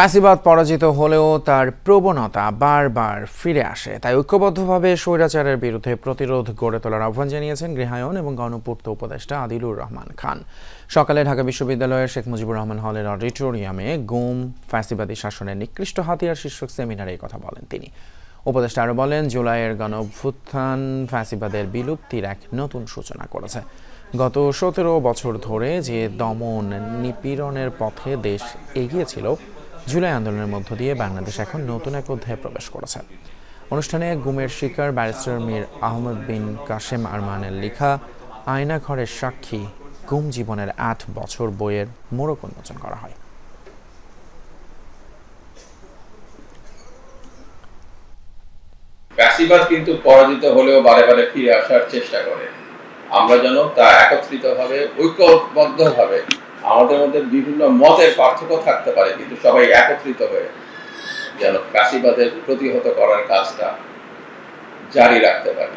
ফ্যাসিবাদ পরাজিত হলেও তার প্রবণতা বারবার ফিরে আসে। তাই ঐক্যবদ্ধভাবে স্বৈরাচারের বিরুদ্ধে প্রতিরোধ গড়ে তোলার আহ্বান জানিয়েছেন গৃহায়ন এবং গণপূর্ত উপদেষ্টা আদিলুর রহমান খান। সকালে ঢাকা বিশ্ববিদ্যালয়ের শেখ মুজিবুর রহমান হলের অডিটোরিয়ামে গুম, ফ্যাসিবাদী শাসনের নিকৃষ্ট হাতিয়ার শীর্ষক সেমিনারে কথা বলেন তিনি। উপদেষ্টা আরও বলেন, জুলাইয়ের গণ ফ্যাসিবাদের বিলুপ্তির এক নতুন সূচনা করেছে। গত সতেরো বছর ধরে যে দমন নিপীড়নের পথে দেশ এগিয়েছিল জুলাই আন্দোলনের মধ্য দিয়ে বাংলাদেশ এখন নতুন এক অধ্যায়ে প্রবেশ করেছে। অনুষ্ঠানে গুমের শিকার ব্যারিস্টার মীর আহমদ বিন কাশেম আরমানের লেখা আয়না ঘরের সাক্ষী গুম জীবনের আট বছর বইয়ের মোড়ক উন্মোচন করা হয়। ফ্যাসিবাদ কিন্তু পরাজিত হলেও বারে বারে ফিরে আসার চেষ্টা করে। আমরা যেন তা একত্রিতভাবে, ঐক্যবদ্ধভাবে আমাদের মধ্যে বিভিন্ন মতের পার্থক্য থাকতে পারে, কিন্তু সবাই একত্রিত হয়ে যেন ফ্যাসিবাদের প্রতিহত করার কাজটা জারি রাখতে পারি।